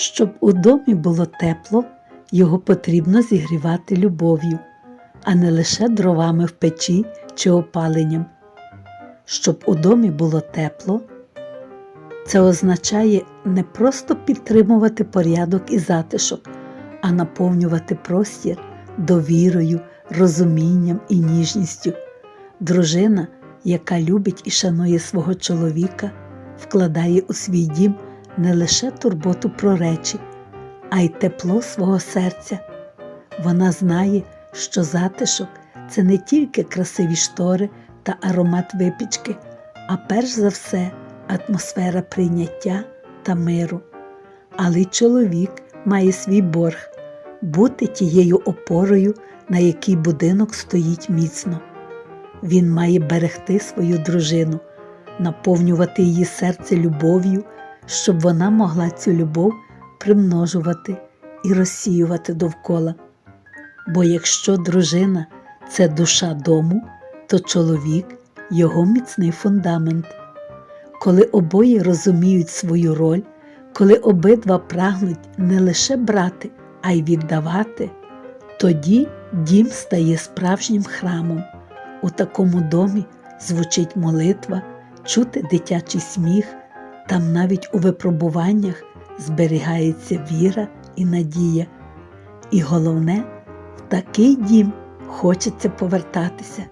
Щоб у домі було тепло, його потрібно зігрівати любов'ю, а не лише дровами в печі чи опаленням. Щоб у домі було тепло, це означає не просто підтримувати порядок і затишок, а наповнювати простір довірою, розумінням і ніжністю. Дружина, яка любить і шанує свого чоловіка, вкладає у свій дім не лише турботу про речі, а й тепло свого серця. Вона знає, що затишок це не тільки красиві штори та аромат випічки, а перш за все атмосфера прийняття та миру. Але чоловік має свій борг бути тією опорою, на якій будинок стоїть міцно. Він має берегти свою дружину, наповнювати її серце любов'ю, щоб вона могла цю любов примножувати і розсіювати довкола. Бо якщо дружина це душа дому, то чоловік його міцний фундамент. Коли обоє розуміють свою роль, коли обидва прагнуть не лише брати, а й віддавати, тоді дім стає справжнім храмом. У такому домі звучить молитва, чути дитячий сміх, там навіть у випробуваннях зберігається віра і надія. І головне, в такий дім хочеться повертатися